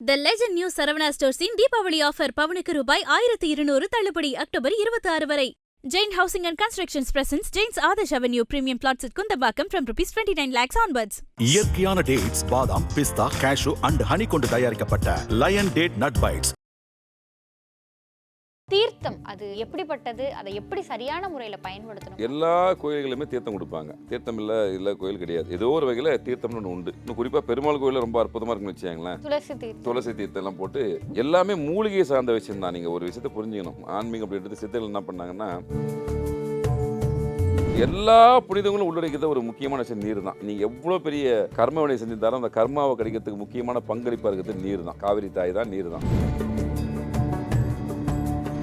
த legend new Saravana ஸ்டோர்ஸின் Deepavali offer பவனுக்கு ரூபாய் ஆயிரத்தி இருநூறு தள்ளுபடி அக்டோபர் இருபத்தி ஆறு வரை. Jain housing and constructions presents Jains Adarsh avenue premium flats Kunthapakkam Kunthambakkam from twenty 29 nine lakhs onwards இயற்கையான டேட்ஸ் பாதாம் பிஸ்தா கேஷு அண்ட் ஹனி கொண்டு தயாரிக்கப்பட்ட லயன் டேட் நட் பைட்ஸ் தீர்த்தம் அது எப்படிப்பட்டது? அதை எப்படி சரியான முறையில் பயன்படுத்தணும்? எல்லா கோயில்களுமே தீர்த்தம் கொடுப்பாங்க. தீர்த்தம் இல்லை இல்லை கோயில் கிடையாது. ஏதோ ஒரு வகையில் தீர்த்தம்னு ஒன்று உண்டு. இன்னும் குறிப்பாக பெருமாள் கோயிலில் ரொம்ப அற்புதமாக இருக்குன்னு வச்சுக்கோங்களேன். துளசி தீர்த்தம். துளசி தீர்த்தம் எல்லாம் போட்டு எல்லாமே மூலிகை சார்ந்த விஷயம் தான் நீங்கள் ஒரு விஷயத்தை புரிஞ்சுக்கணும். ஆன்மீகம் அப்படின்றது சித்தர்கள் என்ன பண்ணாங்கன்னா எல்லா புனிதங்களும் உள்ளடக்கியது ஒரு முக்கியமான விஷயம் நீர் தான் நீங்கள் எவ்வளோ பெரிய கர்ம வினை செஞ்சிருந்தாலும் அந்த கர்மாவை கிடைக்கிறதுக்கு முக்கியமான பங்களிப்பாக இருக்கிறது நீர் தான் காவிரி தாய் தான் நீர் தான்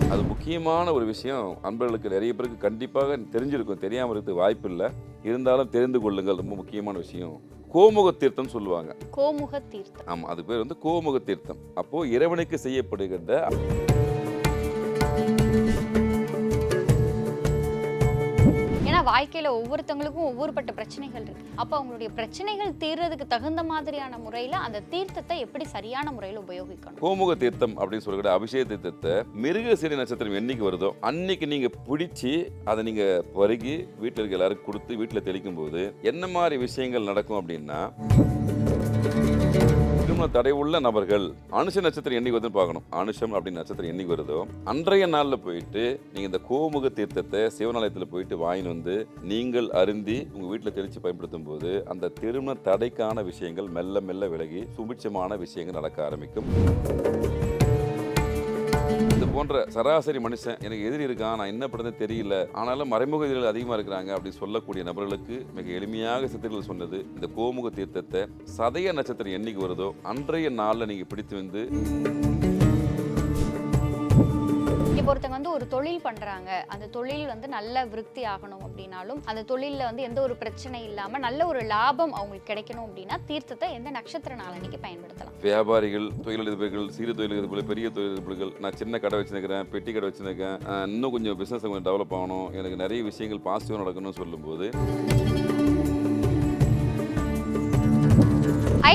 அது முக்கியமான ஒரு விஷயம். அன்பர்களுக்கு நிறைய பேருக்கு கண்டிப்பாக தெரிஞ்சிருக்கும். தெரியாமல் இருக்கிறது வாய்ப்பு இல்லை. இருந்தாலும் தெரிந்து கொள்ளுங்கள். ரொம்ப முக்கியமான விஷயம். கோமுக தீர்த்தம் சொல்லுவாங்க. கோமுக தீர்த்தம். ஆமாம் அது பேர் வந்து கோமுக தீர்த்தம். அப்போது இறைவனுக்கு செய்யப்படுகின்ற வாழ்க்கையில் ஒவ்வொருத்தவங்களுக்கும் ஒவ்வொருப்பட்ட பிரச்சனைகள் இருக்குது அப்போ அவங்களுடைய பிரச்சனைகள் தீர்றதுக்கு தகுந்த மாதிரியான முறையில் அந்த தீர்த்தத்தை எப்படி சரியான முறையில் உபயோகிக்கணும்? கோமுக தீர்த்தம் அப்படின்னு சொல்லிக்கிற அபிஷேக தீர்த்தத்தை மிருகசீரி நட்சத்திரம் என்னைக்கு வருதோ அன்னைக்கு நீங்கள் பிடிச்சி அதை நீங்கள் பருகி வீட்டில் இருக்க எல்லாருக்கும் கொடுத்து வீட்டில் தெளிக்கும் போது என்ன மாதிரி விஷயங்கள் நடக்கும் அப்படின்னா திருமண தடை உள்ள நபர்கள் அனுஷ நட்சத்திரம் என்னைக்கு வருதுன்னு பார்க்கணும். அனுஷம் அப்படின்னு நட்சத்திரம் என்னைக்கு வருதோ அன்றைய நாளில் போயிட்டு நீங்கள் இந்த கோமுக தீர்த்தத்தை சிவனாலயத்தில் போயிட்டு வாங்கிட்டு வந்து நீங்கள் அருந்தி உங்கள் வீட்டில் தெளித்து பயன்படுத்தும் போது அந்த திருமண தடைக்கான விஷயங்கள் மெல்ல மெல்ல விலகி சுபிட்சமான விஷயங்கள் நடக்க ஆரம்பிக்கும். போன்ற சராசரி மனுஷன் எனக்கு எதிரி இருக்கான் நான் என்ன பண்ணுறது தெரியல. ஆனாலும் மறைமுக எதிரிகள் அதிகமாக இருக்கிறாங்க அப்படின்னு சொல்லக்கூடிய நபர்களுக்கு மிக எளிமையாக சித்திரங்கள் சொன்னது இந்த கோமுக தீர்த்தத்தை சதய நட்சத்திரம் என்னைக்கு வருதோ அன்றைய நாளில் நீங்கள் பிடித்து வந்து இப்போ ஒருத்தங்க வந்து ஒரு தொழில் பண்றாங்க. அந்த தொழில் வந்து நல்ல விருத்தி ஆகணும் அப்படின்னாலும் அந்த தொழிலில் வந்து எந்த ஒரு பிரச்சனை இல்லாம நல்ல ஒரு லாபம் அவங்களுக்கு கிடைக்கணும் அப்படின்னா தீர்த்தத்தை எந்த நட்சத்திர நாளன்னைக்கு பயன்படுத்தலாம்? வியாபாரிகள் தொழிலதிபர்கள் சிறு தொழிலதிபர்கள் பெரிய தொழிலதிபர்கள் நான் சின்ன கடை வச்சுருக்கிறேன் பெட்டி கடை வச்சுருக்கேன் இன்னும் கொஞ்சம் பிஸ்னஸ் கொஞ்சம் டெவலப் ஆகணும். எனக்கு நிறைய விஷயங்கள் பாசிட்டிவாக நடக்கணும்னு சொல்லும்போது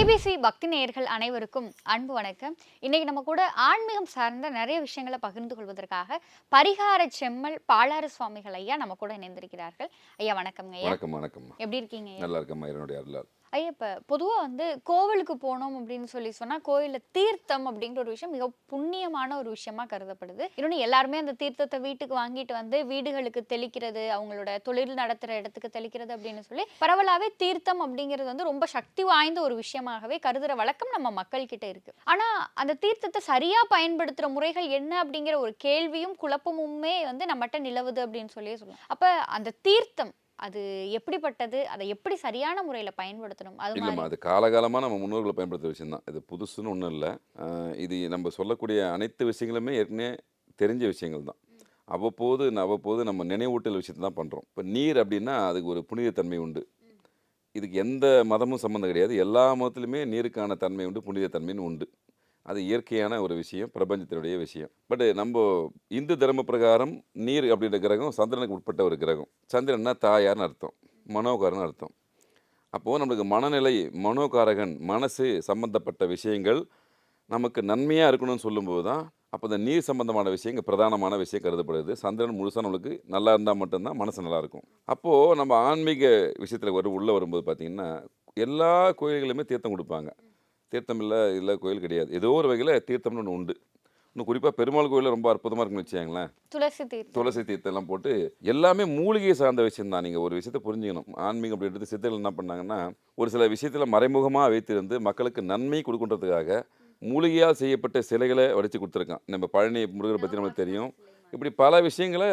ஐபிசி பக்தி நேயர்கள் அனைவருக்கும் அன்பு வணக்கம். இன்னைக்கு நம்ம கூட ஆன்மீகம் சார்ந்த நிறைய விஷயங்களை பகிர்ந்து கொள்வதற்காக பரிகார செம்மல் பாலாறு சுவாமிகள் ஐயா நம்ம கூட இணைந்திருக்கிறார்கள். ஐயா வணக்கம்ங்க ஐயா. வணக்கம் வணக்கம்மா. எப்படி இருக்கீங்க நல்லா இருக்கம்மா என்னுடைய அருளால். ஐயா இப்போ பொதுவாக வந்து கோவிலுக்கு போனோம் அப்படின்னு சொல்லி சொன்னால் கோயிலில் தீர்த்தம் அப்படிங்கிற ஒரு விஷயம் மிக புண்ணியமான ஒரு விஷயமா கருதப்படுது. இன்னொன்று எல்லாருமே அந்த தீர்த்தத்தை வீட்டுக்கு வாங்கிட்டு வந்து வீடுகளுக்கு தெளிக்கிறது அவங்களோட தொழில் நடத்துகிற இடத்துக்கு தெளிக்கிறது அப்படின்னு சொல்லி பரவலாகவே தீர்த்தம் அப்படிங்கிறது வந்து ரொம்ப சக்தி வாய்ந்த ஒரு விஷயமாகவே கருதுகிற வழக்கம் நம்ம மக்கள்கிட்ட இருக்கு. ஆனால் அந்த தீர்த்தத்தை சரியாக பயன்படுத்துகிற முறைகள் என்ன அப்படிங்கிற ஒரு கேள்வியும் குழப்பமுமே வந்து நம்மகிட்ட நிலவுது அப்படின்னு சொல்லி சொல்லலாம். அப்போ அந்த தீர்த்தம் அது எப்படிப்பட்டது? அதை எப்படி சரியான முறையில் பயன்படுத்தணும்? அது இல்லைம்மா அது காலகாலமாக நம்ம முன்னோர்களை பயன்படுத்துகிற விஷயம் தான் இது புதுசுன்னு ஒன்றும் இல்லை. இது நம்ம சொல்லக்கூடிய அனைத்து விஷயங்களுமே ஏற்கனவே தெரிஞ்ச விஷயங்கள் தான் அவ்வப்போது அவ்வப்போது நம்ம நினைவூட்டல் விஷயத்தை தான் பண்ணுறோம் இப்போ நீர் அப்படின்னா அதுக்கு ஒரு புனிதத்தன்மை உண்டு. இதுக்கு எந்த மதமும் சம்மந்தம் கிடையாது. எல்லா மதத்துலையுமே நீருக்கான தன்மை உண்டு புனிதத்தன்மைன்னு உண்டு. அது இயற்கையான ஒரு விஷயம் பிரபஞ்சத்தினுடைய விஷயம். பட் நம்ம இந்து தர்ம பிரகாரம் நீர் அப்படின்ற கிரகம் சந்திரனுக்கு உட்பட்ட ஒரு கிரகம். சந்திரன்னா தாயார்னு அர்த்தம் மனோகாரன்னு அர்த்தம். அப்போது நம்மளுக்கு மனநிலை மனோகாரகன் மனசு சம்பந்தப்பட்ட விஷயங்கள் நமக்கு நன்மையாக இருக்கணும்னு சொல்லும்போது தான் அப்போ இந்த நீர் சம்பந்தமான விஷயம் இங்கே பிரதானமான விஷயம் கருதப்படுது. சந்திரன் முழுசாக நம்மளுக்கு நல்லா இருந்தால் மட்டும்தான் மனசு நல்லாயிருக்கும் அப்போது நம்ம ஆன்மீக விஷயத்தில் வரும் உள்ளே வரும்போது பார்த்திங்கன்னா எல்லா கோயில்களுமே தீர்த்தம் கொடுப்பாங்க. தீர்த்தம் இல்லை இல்லை கோயில் கிடையாது. ஏதோ ஒரு வகையில் தீர்த்தம்னு ஒன்று உண்டு. இன்னும் குறிப்பாக பெருமாள் கோயிலில் ரொம்ப அற்புதமாக இருக்குன்னு வச்சுக்கோங்களேன். துளசி தீர்த்தம். துளசி தீர்த்தம் எல்லாம் போட்டு எல்லாமே மூலிகை சார்ந்த விஷயம் தான். நீங்கள் ஒரு விஷயத்தை புரிஞ்சுக்கணும். ஆன்மீகம் அப்படின்றது சித்தர்கள் என்ன பண்ணாங்கன்னா ஒரு சில விஷயத்தில் மறைமுகமாக வைத்திருந்து மக்களுக்கு நன்மை கொடுக்குன்றதுக்காக மூலிகையால் செய்யப்பட்ட சிலைகளை வடித்து கொடுத்துருக்கான் நம்ம பழனி முருகரை பற்றி நம்மளுக்கு தெரியும். இப்படி பல விஷயங்களை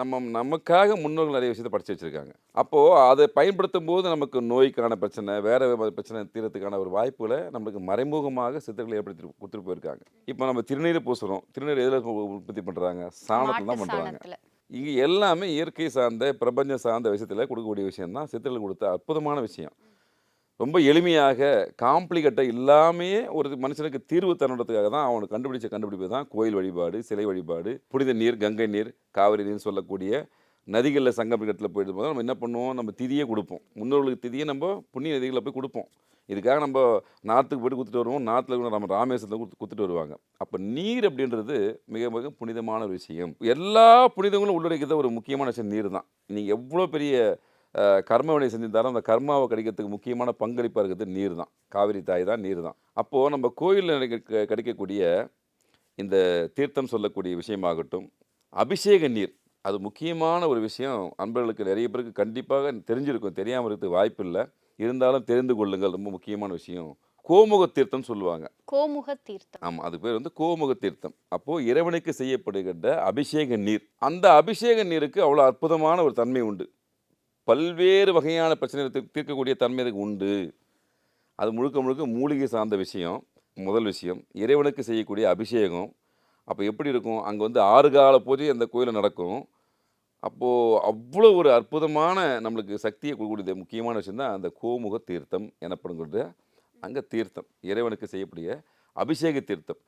நம்ம நமக்காக முன்னோர்கள் நிறைய விஷயத்தை படித்து வச்சுருக்காங்க. அப்போது அதை பயன்படுத்தும் போது நமக்கு நோய்க்கான பிரச்சனை வேறு பிரச்சனை தீரத்துக்கான ஒரு வாய்ப்புகளை நம்மளுக்கு மறைமுகமாக சித்தர்கள் ஏற்படுத்தி கொடுத்துட்டு போயிருக்காங்க. இப்போ நம்ம திருநீர் பூசுகிறோம் திருநீர் எதில் உற்பத்தி பண்ணுறாங்க சாணத்தில் தான் பண்ணுறாங்க இங்கே எல்லாமே இயற்கை சார்ந்த பிரபஞ்சம் சார்ந்த விஷயத்தில் கொடுக்கக்கூடிய விஷயம் தான் சித்தர்கள் கொடுத்த அற்புதமான விஷயம். ரொம்ப எளிமையாக காம்ப்ளிகேட்டாக இல்லாமே ஒரு மனுஷனுக்கு தீர்வு தரணுறதுக்காக தான் அவனுக்கு கண்டுபிடிச்ச கண்டுபிடிப்பு தான் கோயில் வழிபாடு சிலை வழிபாடு புனித நீர் கங்கை நீர் காவிரி நீர்னு சொல்லக்கூடிய நதிகளில் சங்கமிக்கத்தில் போயிட்டு போது நம்ம என்ன பண்ணுவோம்? நம்ம திதியை கொடுப்போம். முன்னோர்களுக்கு திதியை நம்ம புண்ணிய நதிகளில் போய் கொடுப்போம். இதுக்காக நம்ம நாற்றுக்கு போய்ட்டு கொடுத்துட்டு வருவோம். நாற்றுல கூட நம்ம ராமேஸ்வரத்தில் கொடுத்து கொடுத்துட்டு வருவாங்க. அப்போ நீர் அப்படின்றது மிக மிக புனிதமான ஒரு விஷயம். எல்லா புனிதங்களும் உள்ளடக்கியது ஒரு முக்கியமான விஷயம் நீர் தான் நீங்கள் எவ்வளோ பெரிய அஹ், கர்ம வினை செஞ்சிருந்தாலும் அந்த கர்மாவை கிடைக்கிறதுக்கு முக்கியமான பங்களிப்பாக இருக்கிறது நீர் தான் காவிரி தாய் தான் நீர் தான் அப்போது நம்ம கோயிலில் கிடைக்கக்கூடிய இந்த தீர்த்தம் சொல்லக்கூடிய விஷயமாகட்டும் அபிஷேக நீர் அது முக்கியமான ஒரு விஷயம். அன்பர்களுக்கு நிறைய பேருக்கு கண்டிப்பாக தெரிஞ்சிருக்கும். தெரியாமல் இருக்கிறதுக்கு வாய்ப்பு இல்லை. இருந்தாலும் தெரிந்து கொள்ளுங்கள். ரொம்ப முக்கியமான விஷயம். கோமுக தீர்த்தம் சொல்லுவாங்க. கோமுக தீர்த்தம். ஆமாம் அது பேர் வந்து கோமுக தீர்த்தம். அப்போது இறைவனுக்கு செய்யப்படுகின்ற அபிஷேக நீர் அந்த அபிஷேக நீருக்கு அவ்வளோ அற்புதமான ஒரு தன்மை உண்டு. பல்வேறு வகையான பிரச்சனைகளை தீர்க்கக்கூடிய தன்மை அதுக்கு உண்டு. அது முழுக்க முழுக்க மூலிகை சார்ந்த விஷயம் முதல் விஷயம். இறைவனுக்கு செய்யக்கூடிய அபிஷேகம். அப்போ எப்படி இருக்கும்? அங்கே வந்து ஆறு கால பூஜை அந்த கோயிலில் நடக்கும். அப்போது அவ்வளோ ஒரு அற்புதமான நம்மளுக்கு சக்தியை கொடுக்கக்கூடிய முக்கியமான விஷயம் தான் அந்த கோமுக தீர்த்தம் எனப்படுங்கிறது. அங்கே தீர்த்தம் இறைவனுக்கு செய்யக்கூடிய அபிஷேக தீர்த்தம்.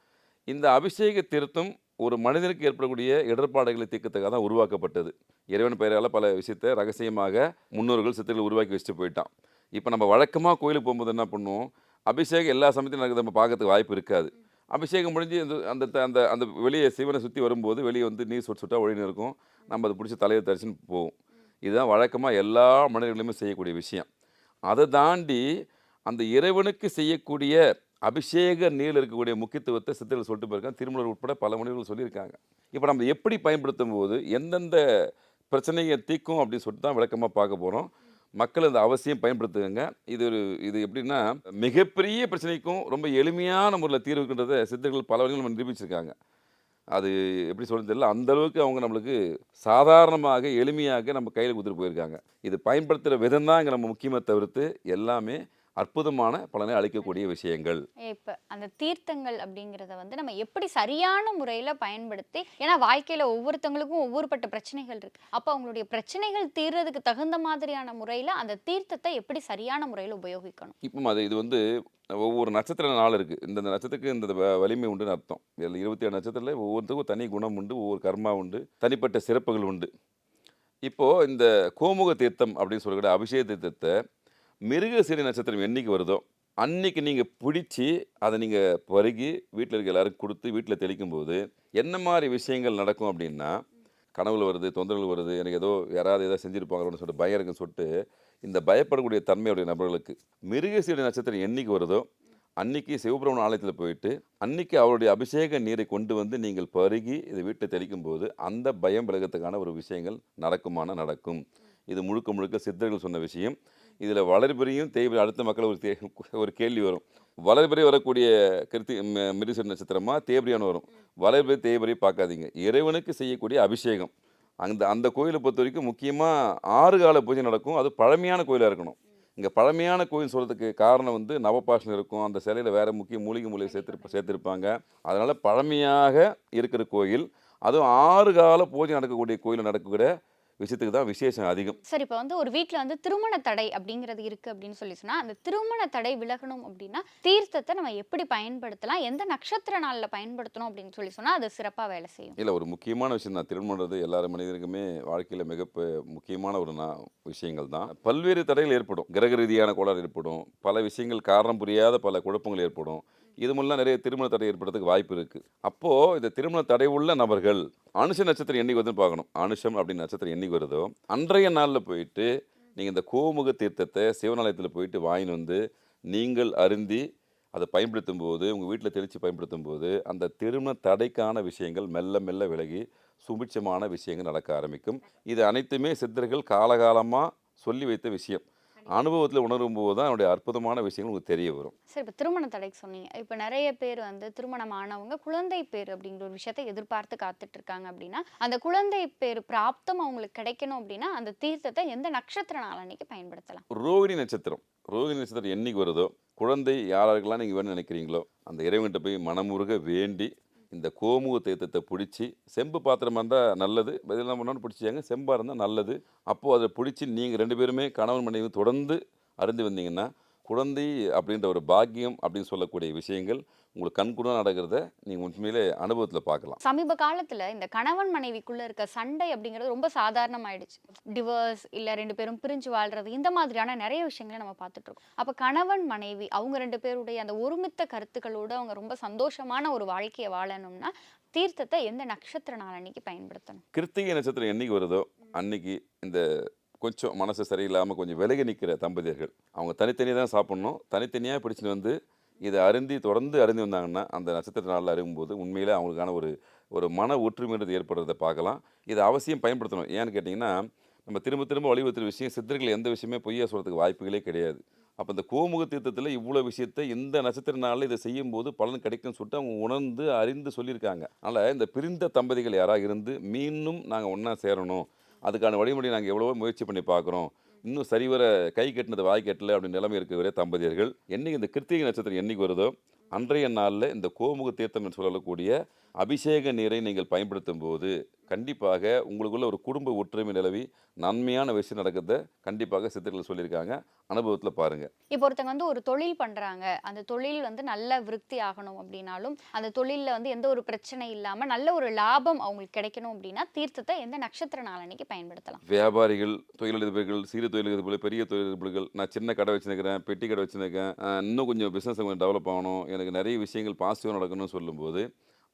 இந்த அபிஷேக தீர்த்தம் ஒரு மனிதனுக்கு ஏற்படக்கூடிய இடர்பாடுகளை தீர்க்கத்துக்காக தான் உருவாக்கப்பட்டது. இறைவன் பெயரால் பல விஷயத்தை ரகசியமாக முன்னோர்கள் சித்தர்கள் உருவாக்கி வச்சுட்டு போயிட்டான். இப்போ நம்ம வழக்கமாக கோயிலுக்கு போகும்போது என்ன பண்ணுவோம்? அபிஷேகம் எல்லா சமயத்திலும் நடக்குது நம்ம பார்க்கறதுக்கு வாய்ப்பு இருக்காது. அபிஷேகம் முடிஞ்சு அந்த அந்த த- அந்த அந்த வெளியே சிவனை சுற்றி வரும்போது வெளியே வந்து நீர் சொட்டு சொட்டாக ஒழின்னு இருக்கும். நம்ம அதை பிடிச்சி தலையை தரிசின்னு போவோம். இதுதான் வழக்கமாக எல்லா மனிதர்களுமே செய்யக்கூடிய விஷயம். அதை தாண்டி அந்த இறைவனுக்கு செய்யக்கூடிய அபிஷேக நீர் இருக்கக்கூடிய முக்கியத்துவத்தை சித்தர்கள் சொல்லிட்டு போயிருக்காங்க. திருமலர் உட்பட பல முனிவர்கள் சொல்லியிருக்காங்க. இப்போ நம்ம எப்படி பயன்படுத்தும் போது எந்தெந்த பிரச்சனையை தீக்கும் அப்படின்னு சொல்லிட்டு தான் விளக்கமாக பார்க்க போகிறோம் மக்கள் இந்த அவசியம் பயன்படுத்துங்க. இது ஒரு இது எப்படின்னா மிகப்பெரிய பிரச்சனைக்கும் ரொம்ப எளிமையான முறையில் தீர்வுன்றதை சித்தர்கள் பல வழிகள் நம்ம நிரூபிச்சிருக்காங்க. அது எப்படி சொல்கிறது தெரியல. அந்த அளவுக்கு அவங்க நம்மளுக்கு சாதாரணமாக எளிமையாக நம்ம கையில் கொடுத்துட்டு போயிருக்காங்க. இது பயன்படுத்துகிற விதம் தான் இங்கே நம்ம முக்கியமாக தவிர்த்து எல்லாமே அற்புதமான பலனை அளிக்கக்கூடிய விஷயங்கள். இப்போ அந்த தீர்த்தங்கள் அப்படிங்கிறத வந்து நம்ம எப்படி சரியான முறையில் பயன்படுத்தி ஏன்னா வாழ்க்கையில் ஒவ்வொருத்தவங்களுக்கும் ஒவ்வொருப்பட்ட பிரச்சனைகள் இருக்கு. அப்போ அவங்களுடைய பிரச்சனைகள் தீர்றதுக்கு தகுந்த மாதிரியான முறையில் அந்த தீர்த்தத்தை எப்படி சரியான முறையில் உபயோகிக்கணும்? இப்போ அது இது வந்து ஒவ்வொரு நட்சத்திர நாள் இருக்குது இந்த நட்சத்திரத்துக்கு இந்த வலிமை உண்டுன்னு அர்த்தம். இதில் இருபத்தி ஏழு நட்சத்திரத்தில் ஒவ்வொருத்தருக்கும் தனி குணம் உண்டு ஒவ்வொரு கர்மா உண்டு தனிப்பட்ட சிறப்புகள் உண்டு. இப்போது இந்த கோமுக தீர்த்தம் அப்படின்னு சொல்லக்கூடிய அபிஷேக தீர்த்தத்தை மிருகசீரி நட்சத்திரம் என்றைக்கு வருதோ அன்றைக்கி நீங்கள் பிடிச்சி அதை நீங்கள் பருகி வீட்டில் இருக்க எல்லாருக்கும் கொடுத்து வீட்டில் தெளிக்கும் போது என்ன மாதிரி விஷயங்கள் நடக்கும் அப்படின்னா கனவுல வருது தொந்தரவு வருது எனக்கு ஏதோ யாராவது ஏதாவது செஞ்சுருப்பாங்களோன்னு சொல்லிட்டு பயம் இருக்குன்னு சொல்லிட்டு இந்த பயப்படக்கூடிய தன்மையுடைய நபர்களுக்கு மிருகசீடி நட்சத்திரம் என்றைக்கு வருதோ அன்னைக்கு சிவபிரமண ஆலயத்தில் போயிட்டு அன்னைக்கு அவருடைய அபிஷேக நீரை கொண்டு வந்து நீங்கள் பருகி இதை வீட்டில் தெளிக்கும் போது அந்த பயம் விலகத்துக்கான ஒரு விஷயங்கள் நடக்குமான நடக்கும். இது முழுக்க முழுக்க சித்தர்கள் சொன்ன விஷயம். இதில் வளர்பிரியும் தேய்பிரி அடுத்த மக்கள் ஒரு தே ஒரு கேள்வி வரும். வளர்பிரி வரக்கூடிய கிருத்தி ம- நட்சத்திரமா தேய்பிரியான்னு வரும். வளர்பிரி தேய்பிரி பார்க்காதீங்க. இறைவனுக்கு செய்யக்கூடிய அபிஷேகம். அந்த அந்த கோயிலை பொறுத்த வரைக்கும் முக்கியமாக ஆறு கால பூஜை நடக்கும். அது பழமையான கோயிலாக இருக்கணும். இங்கே பழமையான கோயில் சொல்கிறதுக்கு காரணம் வந்து நவபாஷன் இருக்கும். அந்த சிலையில் வேறு முக்கிய மூலிகை மூலிகை சேர்த்துருப்ப சேர்த்துருப்பாங்க. அதனால் பழமையாக இருக்கிற கோயில். அதுவும் ஆறு கால பூஜை நடக்கக்கூடிய கோயில் நடக்கக்கூடிய விஷயத்துக்கு தான் விசேஷம் அதிகம். சரி இப்போ வந்து ஒரு வீட்டில் வந்து திருமண தடை அப்படிங்கிறது இருக்கு அப்படின்னு சொல்லி சொன்னா அந்த திருமண தடை விலகணும் அப்படின்னா தீர்த்தத்தை நம்ம எப்படி பயன்படுத்தலாம் எந்த நட்சத்திர நாளில் பயன்படுத்தணும் அப்படின்னு சொல்லி சொன்னா அது சிறப்பாக வேலை செய்யும். இல்லை ஒரு முக்கியமான விஷயம் தான். திருமணது எல்லா மனிதனுக்குமே வாழ்க்கையில் மிக முக்கியமான ஒரு விஷயங்கள் தான். பல்வேறு தடைகள் ஏற்படும். கிரக ரீதியான கோளாறு ஏற்படும். பல விஷயங்கள் காரணம் புரியாத பல குழப்பங்கள் ஏற்படும். இது மூலம் நிறைய திருமண தடை ஏற்படுறதுக்கு வாய்ப்பு இருக்குது அப்போது இந்த திருமண தடை உள்ள நபர்கள் அனுஷ நட்சத்திரம் என்னைக்கு வருதுன்னு பார்க்கணும். அனுஷம் அப்படின்னு நட்சத்திரம் என்னைக்கு வருதோ அன்றைய நாளில் போயிட்டு நீங்கள் இந்த கோமுக தீர்த்தத்தை சிவனாலயத்தில் போயிட்டு வாங்கின்னு வந்து நீங்கள் அருந்தி அதை பயன்படுத்தும் போது உங்கள் வீட்டில் தெளித்து பயன்படுத்தும் போது அந்த திருமண தடைக்கான விஷயங்கள் மெல்ல மெல்ல விலகி சுபிட்சமான விஷயங்கள் நடக்க ஆரம்பிக்கும். இது அனைத்துமே சித்தர்கள் காலகாலமாக சொல்லி வைத்த விஷயம். அனுபவத்தில் உணரும் போது தான் அதனுடைய அற்புதமான விஷயங்கள் உங்களுக்கு தெரிய வரும். சரி இப்போ திருமண தடைக்கு சொன்னீங்க. இப்போ நிறைய பேர் வந்து திருமணமானவங்க குழந்தை பேர் அப்படிங்கிற ஒரு விஷயத்தை எதிர்பார்த்து காத்துட்டு இருக்காங்க அப்படின்னா அந்த குழந்தை பேர் பிராப்தம் அவங்களுக்கு கிடைக்கணும் அப்படின்னா அந்த தீர்த்தத்தை எந்த நட்சத்திர நாள் அன்னைக்கு பயன்படுத்தலாம்? ரோகிணி நட்சத்திரம். ரோகிணி நட்சத்திரம் என்னைக்கு வருதோ குழந்தை யாராருக்கெல்லாம் நீங்கள் வேணும்னு நினைக்கிறீங்களோ அந்த இறைவன்கிட்ட போய் மனமுருக வேண்டி இந்த கோமுக தேத்தத்தை பிடிச்சி செம்பு பாத்திரமா இருந்தால் நல்லது பதில் பண்ணாலும் பிடிச்சாங்க செம்பாக இருந்தால் நல்லது. அப்போது அதை பிடிச்சி நீங்கள் ரெண்டு பேருமே கணவன் மனைவி தொடர்ந்து அருந்து வந்தீங்கன்னா குழந்தை அப்படின்ற ஒரு பாக்கியம் அப்படின்னு சொல்லக்கூடிய விஷயங்கள் உங்களுக்கு கண்கூட நடக்கிறத நீங்கள் உண்மையிலே அனுபவத்தில் பார்க்கலாம். சமீப காலத்துல இந்த கணவன் மனைவிக்குள்ள இருக்க சண்டை அப்படிங்கிறது ரொம்ப சாதாரணமாயிடுச்சு. டிவோர்ஸ் இல்ல ரெண்டு பேரும் பிரிஞ்சு வாழ்றது இந்த மாதிரியான நிறைய விஷயங்களை நம்ம பார்த்துட்டு இருக்கோம். அப்ப கணவன் மனைவி அவங்க ரெண்டு பேருடைய அந்த ஒருமித்த கருத்துக்களோட அவங்க ரொம்ப சந்தோஷமான ஒரு வாழ்க்கையை வாழணும்னா தீர்த்தத்தை எந்த நட்சத்திர நாள் அன்னைக்கு பயன்படுத்தணும்? கிருத்திகை நட்சத்திரம் என்னைக்கு வருதோ அன்னைக்கு இந்த கொஞ்சம் மனசு சரியில்லாமல் கொஞ்சம் விலகி நிற்கிற தம்பதியர்கள் அவங்க தனித்தனியாக தான் சாப்பிட்ணும் தனித்தனியாக பிடிச்சிட்டு வந்து இதை அருந்தி தொடர்ந்து அருந்தி வந்தாங்கன்னா அந்த நட்சத்திர நாளில் அருகும்போது உண்மையிலே அவங்களுக்கான ஒரு ஒரு மன ஒற்றுமைன்றது ஏற்படுறதை பார்க்கலாம். இதை அவசியம் பயன்படுத்தணும். ஏன்னு கேட்டிங்கன்னா நம்ம திரும்ப திரும்ப வலியுறுத்துற விஷயம் சித்தர்கள் எந்த விஷயமே பொய்யா சொல்கிறதுக்கு வாய்ப்புகளே கிடையாது. அப்போ இந்த கோமுக தீர்த்தத்தில் இவ்வளோ விஷயத்தை இந்த நட்சத்திர நாளில் இதை செய்யும்போது பலன் கிடைக்கும்னு சொல்லிட்டு அவங்க உணர்ந்து அறிந்து சொல்லியிருக்காங்க. அதனால் இந்த பிரிந்த தம்பதிகள் யாராக இருந்து மீண்டும் நாங்கள் ஒன்றா சேரணும். அதுக்கான வழிமுறை நாங்கள் எவ்வளவோ முயற்சி பண்ணி பார்க்குறோம். இன்னும் சரிவர கை கட்டினது வாய் கட்டல அப்படின்னு நிலைமை இருக்கிற தம்பதியர்கள். என்னைக்கு இந்த கிருத்திகை நட்சத்திரம் என்னைக்கு வருதோ அன்றைய நாளில் இந்த கோமுக தீர்த்தம் என்று சொல்லக்கூடிய அபிஷேக நீரை நீங்கள் பயன்படுத்தும் போது கண்டிப்பாக உங்களுக்குள்ள ஒரு குடும்ப ஒற்றுமை நிலவி நன்மையான விஷயம் நடக்கிறத கண்டிப்பாக சித்தர்கள் சொல்லியிருக்காங்க. அனுபவத்தில் பாருங்கள் இப்போ ஒருத்தங்க வந்து ஒரு தொழில் பண்றாங்க. அந்த தொழில் வந்து நல்ல விருத்தி ஆகணும் அப்படின்னாலும் அந்த தொழில்ல வந்து எந்த ஒரு பிரச்சனை இல்லாம நல்ல ஒரு லாபம் அவங்களுக்கு கிடைக்கணும் அப்படின்னா தீர்த்தத்தை எந்த நட்சத்திர நாள் அன்னைக்கு பயன்படுத்தலாம். வியாபாரிகள் தொழிலதிபர்கள் சிறு தொழிலதிபர்கள் பெரிய தொழிலதிபர்கள் நான் சின்ன கடை வச்சுருக்கிறேன் பெட்டி கடை வச்சுருக்கேன் இன்னும் கொஞ்சம் பிஸ்னஸ் கொஞ்சம் டெவலப் ஆகணும் எனக்கு நிறைய விஷயங்கள் பாசிட்டிவாக நடக்கணும்னு சொல்லும்போது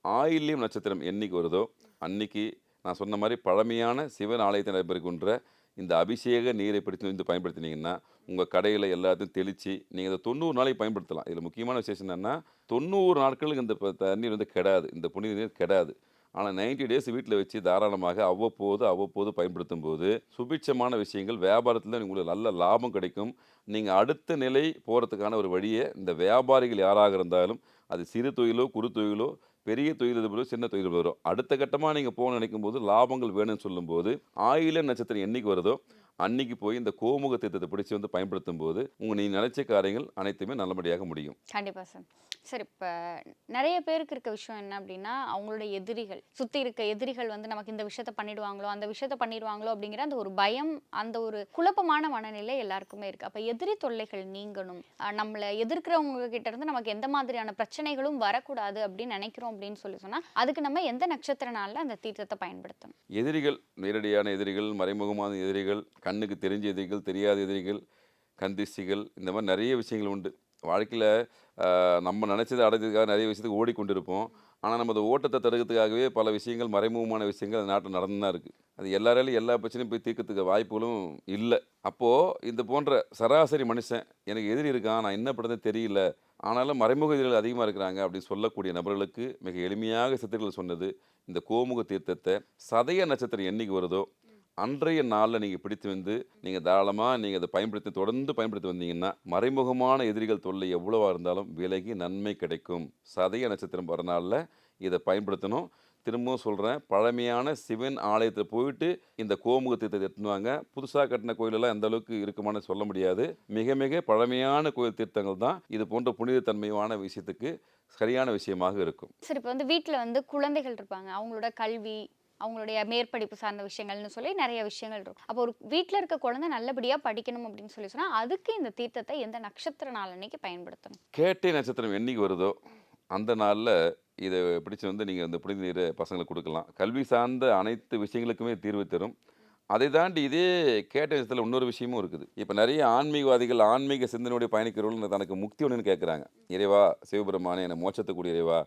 ஆயில்யம் நட்சத்திரம் என்னைக்கு வருதோ அன்னைக்கு நான் சொன்ன மாதிரி பழமையான சிவன் ஆலயத்தில் நடைபெறுகின்ற இந்த அபிஷேக நீரை பிடித்து வந்து பயன்படுத்தினீங்கன்னா உங்கள் கடையில் எல்லாத்தையும் தெளித்து நீங்கள் இதை தொண்ணூறு நாளைக்கு பயன்படுத்தலாம். இதில் முக்கியமான விசேஷம் என்னென்னா தொண்ணூறு நாட்களுக்கு இந்த ப- தண்ணீர் வந்து கெடாது. இந்த புனித நீர் கெடாது. ஆனால் 90 டேஸ் வீட்டில் வச்சு தாராளமாக அவ்வப்போது அவ்வப்போது பயன்படுத்தும் போது சுபிட்சமான விஷயங்கள் வியாபாரத்தில் உங்களுக்கு நல்ல லாபம் கிடைக்கும். நீங்கள் அடுத்த நிலை போகிறதுக்கான ஒரு வழியை இந்த வியாபாரிகள் யாராக இருந்தாலும் அது சிறு தொழிலோ குறு தொழிலோ பெரிய தொழிலதிபரோ சின்ன தொழிலதிபரோ அடுத்த கட்டமாக நீங்கள் போக நினைக்கும் போது லாபங்கள் வேணும்னு சொல்லும்போது ஆயில நட்சத்திரம் என்றைக்கு வருதோ அன்னைக்கு போய் இந்த கோமுக தீர்த்தத்தை பிடிச்சி வந்து பயன்படுத்தும் போது உங்கள் நீங்கள் நினைச்ச காரியங்கள் அனைத்துமே நல்லபடியாக முடியும். கண்டிப்பா சார் சரி இப்போ நிறைய பேருக்கு இருக்க விஷயம் என்ன அப்படின்னா அவங்களோட எதிரிகள் சுத்தி இருக்க எதிரிகள் வந்து நமக்கு இந்த விஷயத்த பண்ணிடுவாங்களோ அந்த விஷயத்த பண்ணிடுவாங்களோ அப்படிங்கிற அந்த ஒரு பயம் அந்த ஒரு குழப்பமான மனநிலை எல்லாருக்குமே இருக்கு. அப்ப எதிரி தொல்லைகள் நீங்கணும். நம்மளை எதிர்க்கிறவங்க கிட்ட இருந்து நமக்கு எந்த மாதிரியான பிரச்சனைகளும் வரக்கூடாது அப்படின்னு நினைக்கிறோம் அப்படின்னு சொல்லி சொன்னா அதுக்கு நம்ம எந்த நட்சத்திர நாள்ல அந்த தீர்த்தத்தை பயன்படுத்தணும்? எதிரிகள் நேரடியான எதிரிகள் மறைமுகமான எதிரிகள் கண்ணுக்கு தெரிஞ்ச எதிரிகள் தெரியாத எதிரிகள் கந்திஷ்டிகள் இந்த மாதிரி நிறைய விஷயங்கள் உண்டு. வாழ்க்கையில் நம்ம நினச்சதை அடைஞ்சதுக்காக நிறைய விஷயத்துக்கு ஓடிக்கொண்டிருப்போம். ஆனால் நம்ம அந்த ஓட்டத்தை தடுக்கிறதுக்காகவே பல விஷயங்கள் மறைமுகமான விஷயங்கள் அந்த நாட்டில் நடந்து தான் இருக்குது அது எல்லாராலையும் எல்லா பிரச்சனையும் போய் தீர்க்கறதுக்கு வாய்ப்புகளும் இல்லை. அப்போது இந்த போன்ற சராசரி மனுஷன் எனக்கு எதிரி இருக்கான் நான் என்ன பண்ணுறது தெரியல. ஆனாலும் மறைமுக எதிரிகள் அதிகமாக இருக்கிறாங்க அப்படின்னு சொல்லக்கூடிய நபர்களுக்கு மிக எளிமையாக சித்திரங்கள் சொன்னது இந்த கோமுக தீர்த்தத்தை சதய நட்சத்திரம் என்றைக்கு வருதோ அன்றைய நாளில் நீங்கள் பிடித்து வந்து நீங்கள் தாராளமாக நீங்கள் அதை பயன்படுத்தி தொடர்ந்து பயன்படுத்தி வந்தீங்கன்னா மறைமுகமான எதிரிகள் தொல்லை எவ்வளவாக இருந்தாலும் விலகி நன்மை கிடைக்கும். சதய நட்சத்திரம் வர நாளில் இதை பயன்படுத்தணும். திரும்பவும் சொல்கிறேன் பழமையான சிவன் ஆலயத்தில் போயிட்டு இந்த கோமுக தீர்த்தத்தை எடுத்துவாங்க புதுசாக கட்டின கோயிலெல்லாம் எந்த அளவுக்கு இருக்குமான்னு சொல்ல முடியாது. மிக மிக பழமையான கோயில் தீர்த்தங்கள் தான். இது போன்ற புனிதத்தன்மையான விஷயத்துக்கு சரியான விஷயமாக இருக்கும். சரி இப்போ வந்து வீட்டில் வந்து குழந்தைகள் இருப்பாங்க. அவங்களோட கல்வி அவங்களுடைய மேற்படிப்பு சார்ந்த விஷயங்கள்னு சொல்லி நிறைய விஷயங்கள் இருக்கும். அப்போ ஒரு வீட்டில் இருக்க குழந்தை நல்லபடியாக படிக்கணும் அப்படின்னு சொல்லி சொன்னால் அதுக்கு இந்த தீர்த்தத்தை எந்த நட்சத்திர நாள் அன்னைக்கு பயன்படுத்தணும்? கேட்டை நட்சத்திரம் என்னைக்கு வருதோ அந்த நாளில் இதை பிடிச்சு வந்து நீங்கள் இந்த புனித நீரை பசங்களுக்கு கொடுக்கலாம். கல்வி சார்ந்த அனைத்து விஷயங்களுக்குமே தீர்வு தரும். அதை தாண்டி இதே கேட்ட விஷயத்தில் இன்னொரு விஷயமும் இருக்குது. இப்போ நிறைய ஆன்மீகவாதிகள் ஆன்மீக சிந்தனையோட பயணிக்கிறவர்கள் தனக்கு முக்தி ஒன்றுன்னு கேட்குறாங்க இறைவா சிவபெருமானே என்னை மோட்சத்துக்குரிய இறைவா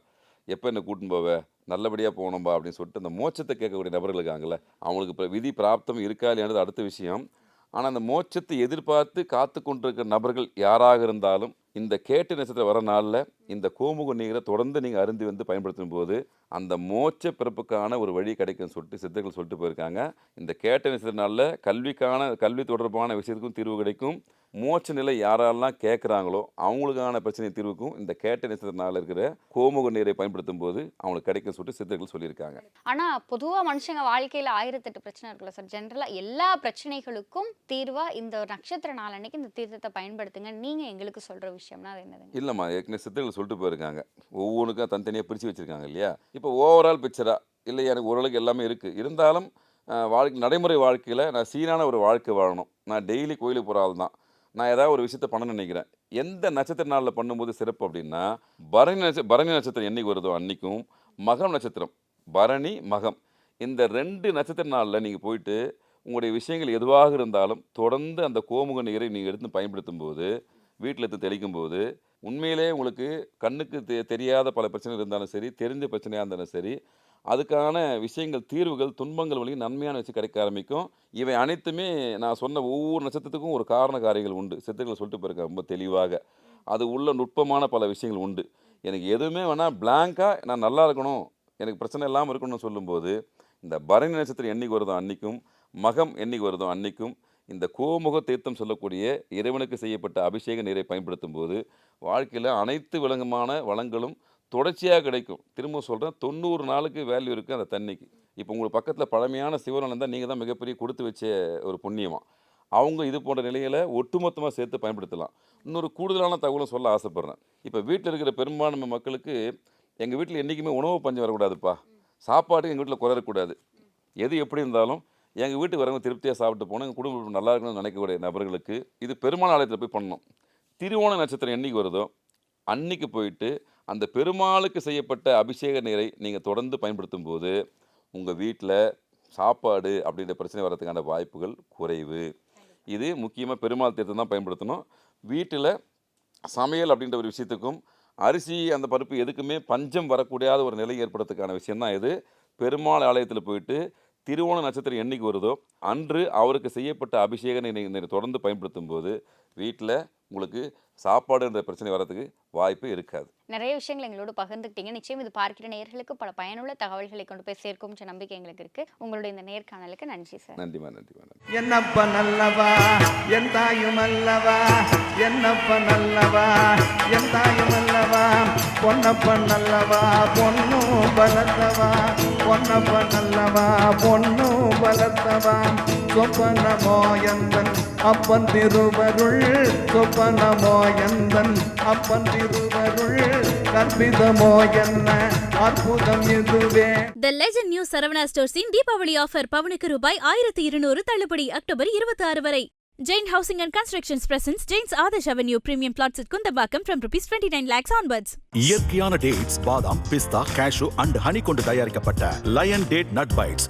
எப்போ என்னை கூட்டின்னு போவ? நல்லபடியாக போகணும்பா அப்படின்னு சொல்லிட்டு அந்த மோட்சத்தை கேட்கக்கூடிய நபர்கள் இருக்காங்கல்ல அவங்களுக்கு இப்போ விதி பிராப்தம் இருக்கா இல்லையானது அடுத்த விஷயம். ஆனால் அந்த மோட்சத்தை எதிர்பார்த்து காத்து கொண்டிருக்கிற நபர்கள் யாராக இருந்தாலும் இந்த கேட்டு நட்சத்திரம் வர நாளில் இந்த கோமுக நீரை தொடர்ந்து நீங்கள் அருந்தி வந்து பயன்படுத்தும் போது அந்த மோட்ச பிறப்புக்கான ஒரு வழி கிடைக்கும்னு சொல்லிட்டு சித்தர்கள் சொல்லிட்டு போயிருக்காங்க. இந்த கேட்ட நட்சத்திர நாளில் கல்விக்கான கல்வி தொடர்பான விஷயத்துக்கும் தீர்வு கிடைக்கும். மோட்ச நிலை யாரெல்லாம் கேட்குறாங்களோ அவங்களுக்கான பிரச்சனை தீர்வுக்கும் இந்த கேட்ட நட்சத்திர நாளில் இருக்கிற கோமுக நீரை பயன்படுத்தும் போது அவங்களுக்கு கிடைக்கும் சொல்லிட்டு சித்தர்கள் சொல்லியிருக்காங்க. ஆனால் பொதுவாக மனுஷங்க வாழ்க்கையில் ஆயிரத்தெட்டு பிரச்சனை இருக்குல்ல சார். ஜென்ரலாக எல்லா பிரச்சனைகளுக்கும் தீர்வாக இந்த ஒரு நட்சத்திர நாள் அன்னைக்கு இந்த தீர்த்தத்தை பயன்படுத்துங்க. நீங்கள் எங்களுக்கு சொல்கிற விஷயம்னா அது என்னதுங்க? இல்லைம்மா ஏற்கனவே சித்தர்கள் சொல்லிட்டு போயிருக்காங்க. ஒவ்வொன்றுக்கும் தனித்தனியாக பிரித்து வச்சுருக்காங்க இல்லையா? இப்போ ஓவரால் பிக்சராக இல்லை எனக்கு ஓரளவுக்கு எல்லாமே இருக்குது இருந்தாலும் வாழ்க்கை நடைமுறை வாழ்க்கையில் நான் சீரான ஒரு வாழ்க்கை வாழணும். நான் டெய்லி கோயிலுக்கு போகிற ஆள் தான் நான் ஏதாவது ஒரு விஷயத்த பண்ண நினைக்கிறேன். எந்த நட்சத்திர நாளில் பண்ணும்போது சிறப்பு அப்படின்னா பரணி நட்ச பரணி நட்சத்திரம் என்னைக்கு வருதோ அன்னைக்கும் மகம் நட்சத்திரம். பரணி மகம். இந்த ரெண்டு நட்சத்திர நாளில் நீங்கள் போயிட்டு உங்களுடைய விஷயங்கள் எதுவாக இருந்தாலும் தொடர்ந்து அந்த கோமுக நீரை நீங்கள் எடுத்து பயன்படுத்தும் போது வீட்டில் எடுத்து தெளிக்கும் போது உண்மையிலே உங்களுக்கு கண்ணுக்கு தெ தெரியாத பல பிரச்சனைகள் இருந்தாலும் சரி தெரிஞ்ச பிரச்சனையாக இருந்தாலும் சரி அதுக்கான விஷயங்கள் தீர்வுகள் துன்பங்கள் வழி நன்மையான விஷயம் கிடைக்க ஆரம்பிக்கும். இவை அனைத்துமே நான் சொன்ன ஒவ்வொரு நட்சத்திரத்துக்கும் ஒரு காரண காரியங்கள் உண்டு. சித்திரங்கள் சொல்லிட்டு போயிருக்கேன் ரொம்ப தெளிவாக. அது உள்ள நுட்பமான பல விஷயங்கள் உண்டு. எனக்கு எதுவுமே வேணால் பிளாங்காக நான் நல்லா இருக்கணும் எனக்கு பிரச்சனை இல்லாமல் இருக்கணும்னு சொல்லும்போது இந்த பரணி நட்சத்திரம் என்னைக்கு வருதோ அன்னைக்கும் மகம் என்னைக்கு வருதோ அன்னைக்கும் இந்த கோமுக தீர்த்தம் சொல்லக்கூடிய இறைவனுக்கு செய்யப்பட்ட அபிஷேக நீரை பயன்படுத்தும் போது வாழ்க்கையில் அனைத்து விலங்குமான வளங்களும் தொடர்ச்சியாக கிடைக்கும். திரும்ப சொல்கிறேன் தொண்ணூறு நாளுக்கு வேல்யூ இருக்குது அந்த தண்ணிக்கு. இப்போ உங்களுக்கு பக்கத்தில் பழமையான சிவன் இருந்தால் நீங்கள் தான் மிகப்பெரிய கொடுத்து வச்ச ஒரு புண்ணியமாக அவங்க இது போன்ற நிலைகளை ஒட்டுமொத்தமாக சேர்த்து பயன்படுத்தலாம். இன்னொரு கூடுதலான தகவலும் சொல்ல ஆசைப்பட்றேன். இப்போ வீட்டில் இருக்கிற பெரும்பான்மை மக்களுக்கு எங்கள் வீட்டில் என்றைக்குமே உணவு பஞ்சம் வரக்கூடாதுப்பா. சாப்பாட்டுக்கு எங்கள் வீட்டில் குறையக்கூடாது எது எப்படி இருந்தாலும் எங்கள் வீட்டுக்கு வரவங்க திருப்தியாக சாப்பிட்டு போனால் எங்கள் குடும்பம் நல்லா இருக்கணும்னு நினைக்கக்கூடிய நபர்களுக்கு இது பெருமாள் ஆலயத்தில் போய் பண்ணணும். திருவோண நட்சத்திரம் என்றைக்கு வருதோ அன்னைக்கு போயிட்டு அந்த பெருமாளுக்கு செய்யப்பட்ட அபிஷேக நீரை நீங்கள் தொடர்ந்து பயன்படுத்தும் போது உங்கள் வீட்டில் சாப்பாடு அப்படின்ற பிரச்சனை வர்றதுக்கான வாய்ப்புகள் குறைவு. இது முக்கியமாக பெருமாள் தீர்த்தம் தான் பயன்படுத்தணும். வீட்டில் சமையல் அப்படின்ற ஒரு விஷயத்துக்கும் அரிசி அந்த பருப்பு எதுக்குமே பஞ்சம் வரக்கூடாத ஒரு நிலை ஏற்படுறதுக்கான விஷயம் தான் இது. பெருமாள் ஆலயத்தில் போயிட்டு திருவோண நட்சத்திரம் என்னைக்கு வருதோ அன்று அவருக்கு செய்யப்பட்ட அபிஷேகம் நீங்கள் தொடர்ந்து பயன்படுத்தும் போது வீட்டில் உங்களுக்கு சாப்பாடுன்ற பிரச்சனை வர்றதுக்கு வாய்ப்பு இருக்காது. நிறைய விஷயங்கள் எங்களோட பகிர்ந்துக்கிட்டீங்க. நிச்சயம் இது பார்க்கிற நேயர்களுக்கு பல பயனுள்ள தகவல்களை கொண்டு போய் சேர்க்கும் நம்பிக்கை எங்களுக்கு இருக்கு. உங்களுடைய இந்த நேர்காணலுக்கு நன்றி சார். நன்றிமா நன்றிமா நன்றி என்னப்ப நல்லவா? என் தாயும் அல்லவா? என்னப்ப நல்லவா? என் தாயும் அல்லவா? பொன்னப்ப நல்லவா? பொண்ணு பலத்தவா? பொன்னப்ப நல்லவா? பொண்ணு பலத்தவா? சொப்பனமோ எந்தன் அப்பன் திருவருள் சொப்பனமோ எந்தன் த லெஜண்ட் நியூ சரவணா ஸ்டோர்ஸின் தீபாவளி ஆஃபர் பவுனுக்கு ரூபாய் ஆயிரத்தி இருநூறு தள்ளுபடி அக்டோபர் இருபத்தி ஆறு வரை. Jain housing and constructions presents Jains Adarsh avenue premium flats at Kunthambakkam from rupees 29 lakhs onwards. இயற்கையான டேட்ஸ் பாதாம் பிஸ்தா கேஷு அண்ட் ஹனி கொண்டு தயாரிக்கப்பட்ட லயன் டேட் நட் பைட்ஸ்